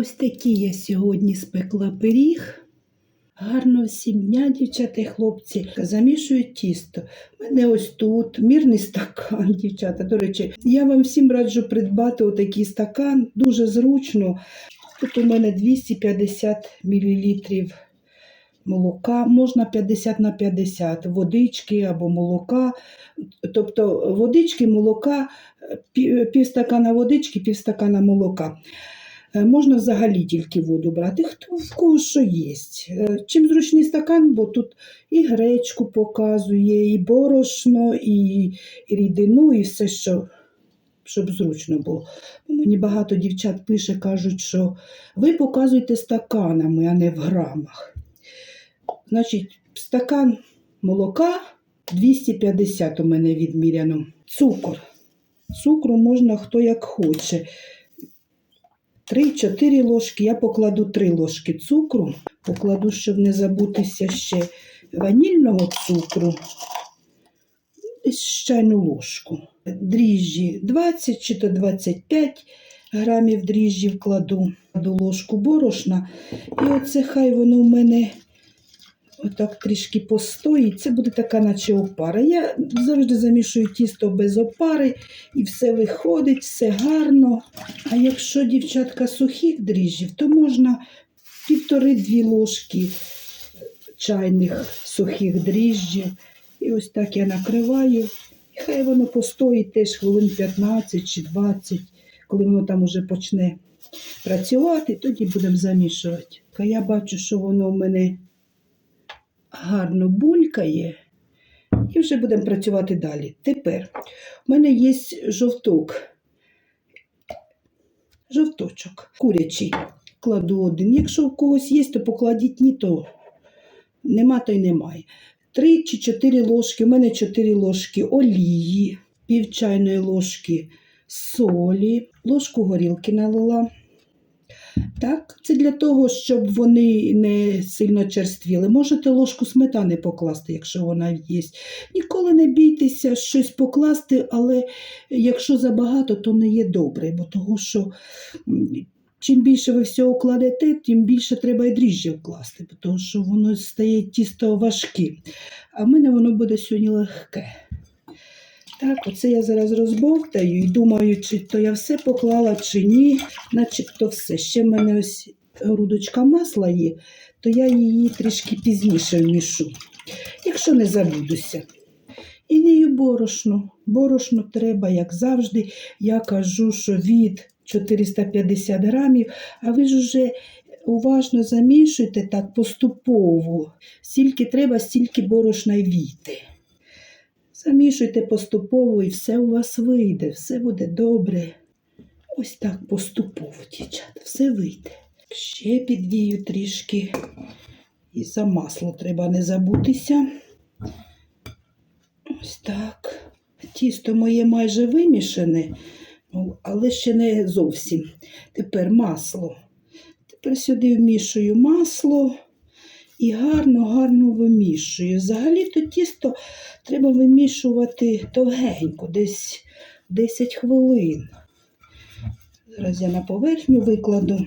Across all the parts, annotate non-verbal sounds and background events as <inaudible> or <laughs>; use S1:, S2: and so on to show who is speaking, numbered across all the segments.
S1: Ось такі я сьогодні спекла пиріг. Гарно всім дня, дівчата і хлопці, замішую тісто. У мене ось тут мірний стакан, <laughs> дівчата. До речі, я вам всім раджу придбати отакий стакан, дуже зручно. Тут у мене 250 мл молока, можна 50 на 50, водички або молока. Тобто водички, молока, пів, пів водички, пів стакана молока. Е, Можна взагалі тільки воду брати, хто в кого що є. Чим зручний стакан, бо тут і гречку показує, і борошно, і, і рідину, і все, що, щоб зручно було. Мені багато дівчат пише, кажуть, що ви показуєте стаканами, а не в грамах. Значить, стакан молока 250 у мене відміряно. Цукор. Цукру можна хто як хоче. 3-4 ложки. Я покладу 3 ложки цукру. Покладу, щоб не забутися ще ванільного цукру. Десь чайну ложку. Дріжджі 20 чи то 25 грамів дріжджі вкладу. до ложку борошна. І оце хай воно в мене отак трішки постоїть. Це буде така, наче опара. Я завжди замішую тісто без опари, і все виходить, все гарно. А якщо дівчатка сухих дріжджів, то можна півтори-дві ложки чайних сухих дріжджів. І ось так я накриваю. І хай воно постоїть теж хвилин 15 чи 20, коли воно там уже почне працювати, тоді будемо замішувати. Я бачу, що воно в мене гарно булькає. І вже будемо працювати далі. Тепер у мене є жовток. Жовточок курячий. Кладу один. Якщо у когось є, то покладіть ні то. Нема, то й немає. Три чи чотири ложки, у мене чотири ложки олії, пів чайної ложки солі, ложку горілки налила. Так, це для того, щоб вони не сильно черствіли. Можете ложку сметани покласти, якщо вона є. Ніколи не бійтеся щось покласти, але якщо забагато, то не є добре, бо того, що чим більше ви всього кладете, тим більше треба і дріжджі вкласти, бо що воно стає тісто важке. А в мене воно буде сьогодні легке. Так, оце я зараз розбовтаю і думаю, чи то я все поклала, чи ні. Начебто все. Ще в мене ось грудочка масла є, то я її трішки пізніше вмішу, якщо не забудуся. І вію борошно. Борошно треба, як завжди. Я кажу, що від 450 грамів, а ви ж уже уважно замішуйте так поступово. Скільки треба, стільки борошна й війти. Замішуйте поступово і все у вас вийде, все буде добре. Ось так поступово, дівчата, все вийде. Ще підвію трішки. І за масло треба не забутися. Ось так. Тісто моє майже вимішане, ну, але ще не зовсім. Тепер масло. Тепер сюди вмішую масло і гарно-гарно вимішую. Взагалі-то тісто треба вимішувати довгенько, десь 10 хвилин. Зараз я на поверхню викладу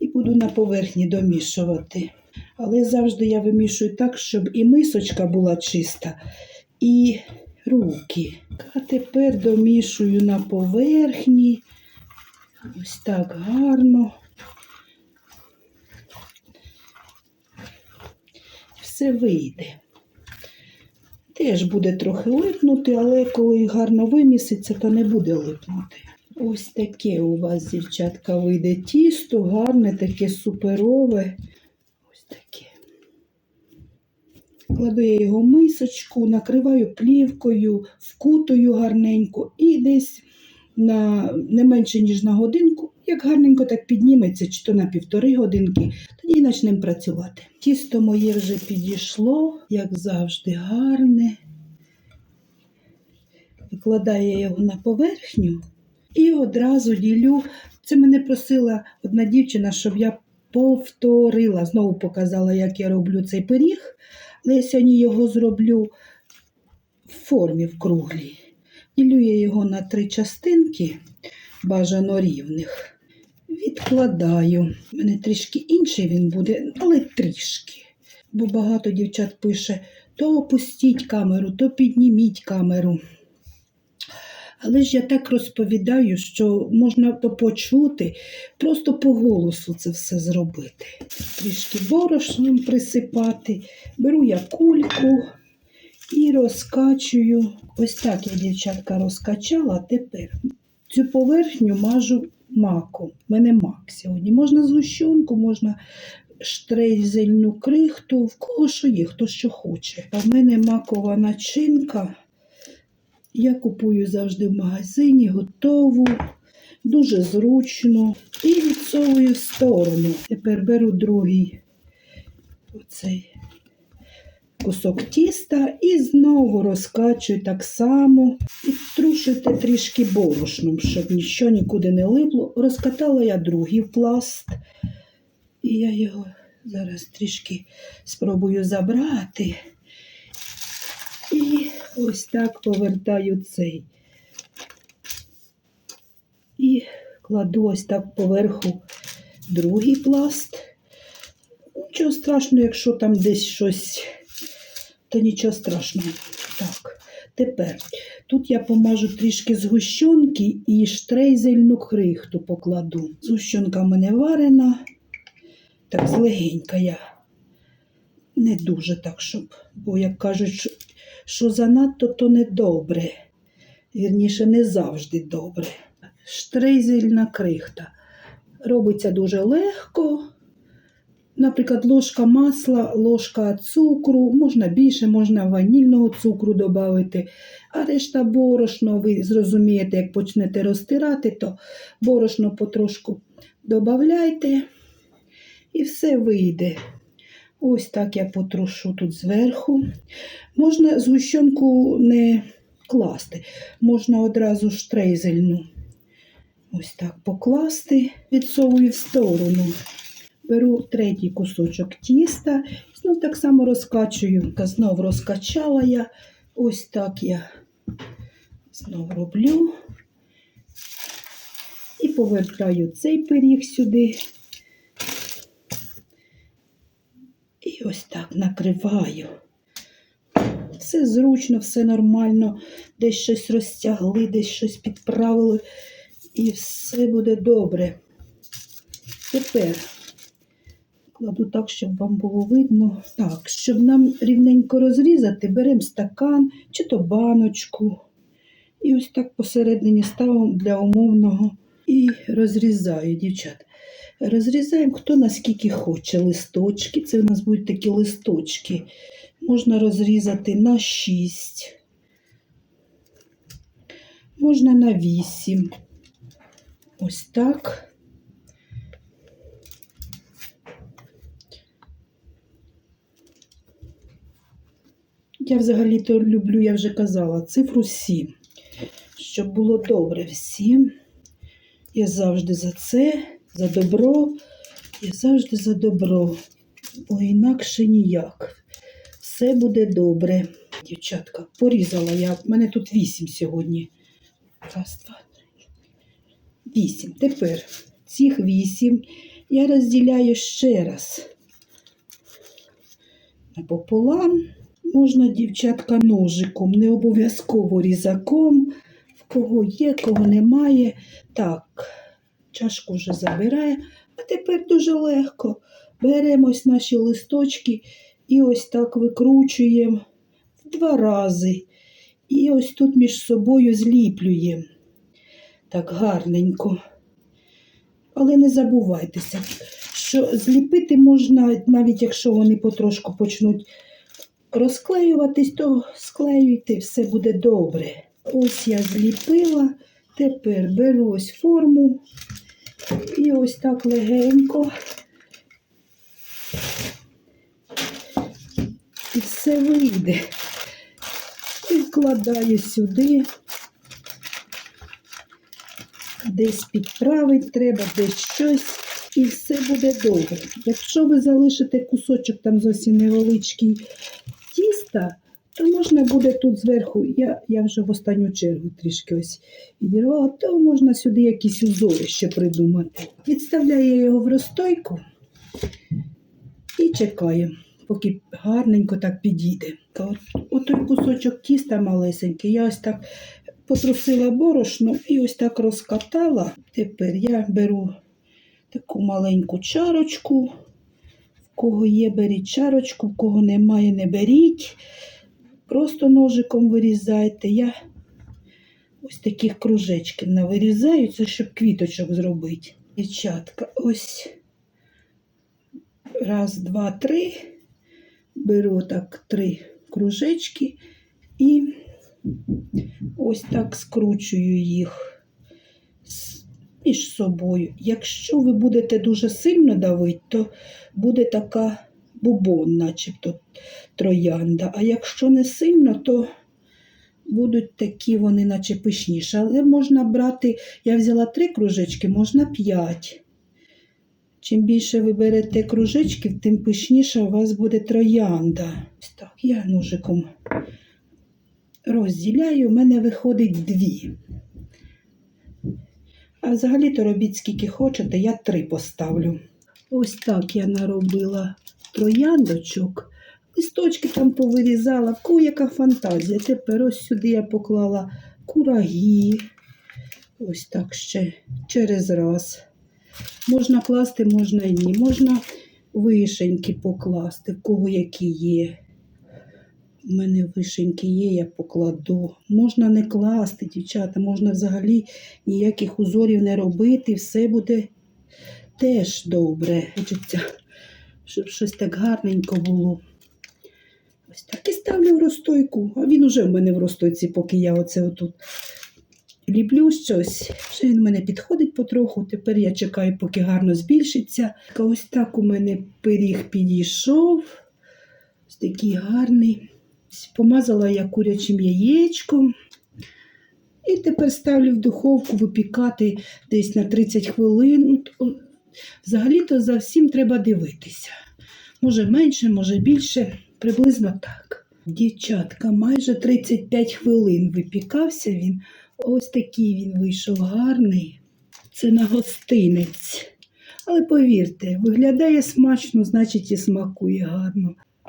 S1: і буду на поверхні домішувати. Але завжди я вимішую так, щоб і мисочка була чиста, і руки. А тепер домішую на поверхні. Ось так гарно. Все вийде. Теж буде трохи липнути, але коли гарно виміситься, то не буде липнути. Ось таке у вас, дівчатка, вийде тісто, гарне, таке суперове. Ось таке. Кладу я його мисочку, накриваю плівкою, вкутую гарненько і десь на не менше, ніж на годинку, як гарненько так підніметься, чи то на півтори годинки, тоді почнемо працювати. Тісто моє вже підійшло, як завжди, гарне. Викладаю я його на поверхню і одразу ділю. Це мене просила одна дівчина, щоб я повторила, знову показала, як я роблю цей пиріг. Але я сьогодні його зроблю в формі в круглій. Ділю я його на три частинки, бажано рівних. Відкладаю. У мене трішки інший він буде, але трішки. Бо багато дівчат пише: то опустіть камеру, то підніміть камеру. Але ж я так розповідаю, що можна почути, просто по голосу це все зробити. Трішки борошном присипати, беру я кульку і розкачую. Ось так я, дівчатка, розкачала. Тепер цю поверхню мажу маком. У мене мак сьогодні. Можна згущенку, можна штрейзельну крихту, в кого що є, хто що хоче. А в мене макова начинка. Я купую завжди в магазині, готову, дуже зручно. І відсовую в сторону. Тепер беру другий оцей кусок тіста і знову розкачую так само. І трушуйте трішки борошном, щоб нічого нікуди не липло. Розкатала я другий пласт. І я його зараз трішки спробую забрати. І ось так повертаю цей. І кладу ось так поверху другий пласт. Нічого страшного, якщо там десь щось, то нічого страшного. Так, тепер тут я помажу трішки згущенки і штрейзельну крихту покладу. Згущенка в мене варена, так злегенька я. Не дуже так, щоб, бо як кажуть, що, що занадто, то не добре. Вірніше, не завжди добре. Штрейзельна крихта. Робиться дуже легко. Наприклад, ложка масла, ложка цукру, можна більше, можна ванільного цукру додати, а решта борошно, ви зрозумієте, як почнете розтирати, то борошно потрошку додавайте і все вийде. Ось так я потрошу тут зверху. Можна згущенку не класти, можна одразу штрейзельну. Ось так покласти, відсовую в сторону. Беру третій кусочок тіста, знов так само розкачую. Та Знов розкачала я. Ось так я знов роблю. І повертаю цей пиріг сюди. І ось так накриваю. Все зручно, все нормально. Десь щось розтягли, десь щось підправили. І все буде добре. Тепер кладу так, щоб вам було видно. Так, щоб нам рівненько розрізати, беремо стакан чи то баночку. І ось так посередині ставимо для умовного і розрізаю, дівчат. Розрізаємо хто наскільки хоче листочки. Це у нас будуть такі листочки. Можна розрізати на 6, можна на 8. Ось так. Я взагалі-то люблю, я вже казала, цифру 7. Щоб було добре всім. Я завжди за це, за добро. Я завжди за добро. Бо інакше ніяк. Все буде добре. Дівчатка, порізала я. У мене тут 8 сьогодні. Раз, два, три. Вісім. Тепер цих вісім я розділяю ще раз. Напополам можна, дівчатка, ножиком, не обов'язково різаком. В кого є, кого немає. Так, чашку вже забирає. А тепер дуже легко. Беремо ось наші листочки і ось так викручуємо в два рази. І ось тут між собою зліплюємо. Так гарненько. Але не забувайтеся, що зліпити можна, навіть якщо вони потрошку почнуть розклеюватись, то склеюйте, все буде добре. Ось я зліпила, тепер беру ось форму і ось так легенько. І все вийде. І вкладаю сюди. Десь підправити треба, десь щось, і все буде добре. Якщо ви залишите кусочок там зовсім невеличкий тіста, То можна буде тут зверху, я, я вже в останню чергу трішки ось відірвала, то можна сюди якісь узори ще придумати. Відставляю його в розстойку і чекаю, поки гарненько так підійде. От, отой кусочок тіста малесенький, я ось так потрусила борошно і ось так розкатала. Тепер я беру таку маленьку чарочку. Кого є, беріть чарочку, в кого немає, не беріть. Просто ножиком вирізайте. Я ось таких кружечків навирізаю, це щоб квіточок зробити. Дівчатка, ось раз, два, три. Беру так три кружечки і ось так скручую їх між собою. Якщо ви будете дуже сильно давити, то буде така бубон, начебто троянда. А якщо не сильно, то будуть такі вони, наче пишніші. Але можна брати, я взяла три кружечки, можна п'ять. Чим більше ви берете кружечків, тим пишніша у вас буде троянда. Так, я ножиком розділяю, у мене виходить дві. А взагалі-то робіть скільки хочете, я три поставлю. Ось так я наробила трояндочок. Листочки там повирізала, в кого яка фантазія. Тепер ось сюди я поклала кураги. Ось так ще через раз. Можна класти, можна і ні. Можна вишеньки покласти, в кого які є. У мене вишеньки є, я покладу. Можна не класти, дівчата, можна взагалі ніяких узорів не робити, все буде теж добре. Хочеться, щоб щось так гарненько було. Ось так і ставлю в розстойку. А він уже в мене в розстойці, поки я оце отут ліплю щось. Вже він в мене підходить потроху. Тепер я чекаю, поки гарно збільшиться. Ось так у мене пиріг підійшов. Ось такий гарний. Помазала я курячим яєчком. І тепер ставлю в духовку випікати десь на 30 хвилин. Ну, Взагалі-то за всім треба дивитися. Може менше, може більше, приблизно так. Дівчатка, майже 35 хвилин випікався він. Ось такий він вийшов гарний. Це на гостинець. Але повірте, виглядає смачно, значить і смакує гарно.